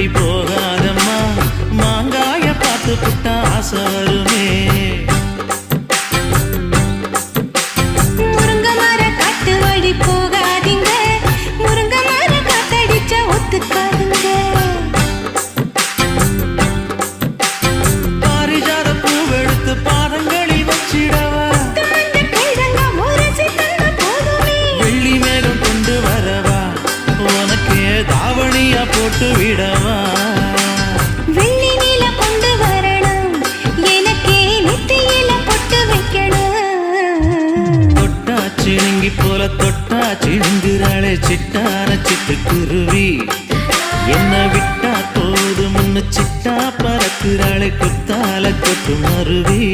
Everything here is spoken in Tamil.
வழி போகாதம்மா. மாங்காய பார்த்து புட்டா ஆசை வருமே. போட்டு விடவா வெள்ளி நீல கொண்டு வரணும். எனக்கே நெத்தியில பொட்டு வைக்கணும். தொட்டா சிணுங்கி போல தொட்டா சிணுங்குறாளே சிட்டான சிட்டுக்குருவி. என்ன விட்டா போதும்னு சிட்டா பறக்குறாளே குத்தால கொட்டு மருவி